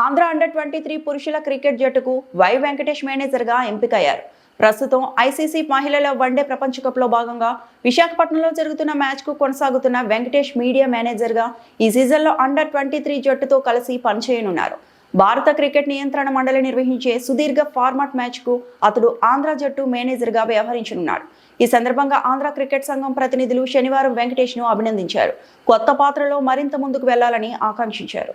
Andhra under twenty three పురుషుల cricket జట్టుకు Y Venkatesh మేనేజర్గా ఎంపికయ్యారు. ప్రస్తుతం ఐసీసీ మహిళల వన్డే ప్రపంచ కప్లో భాగంగా విశాఖపట్నంలో జరుగుతున్న మ్యాచ్కు కొనసాగుతున్న వెంకటేష్ మీడియా మేనేజర్గా ఈ సీజన్లో అండర్ ట్వంటీ త్రీ జట్టుతో కలిసి పనిచేయనున్నారు. భారత క్రికెట్ నియంత్రణ మండలి నిర్వహించే సుదీర్ఘ ఫార్మాట్ మ్యాచ్కు అతడు ఆంధ్ర జట్టు మేనేజర్గా వ్యవహరించనున్నాడు. ఈ సందర్భంగా ఆంధ్ర క్రికెట్ సంఘం ప్రతినిధులు శనివారం వెంకటేష్ను అభినందించారు. కొత్త పాత్రలో మరింత ముందుకు వెళ్ళాలని ఆకాంక్షించారు.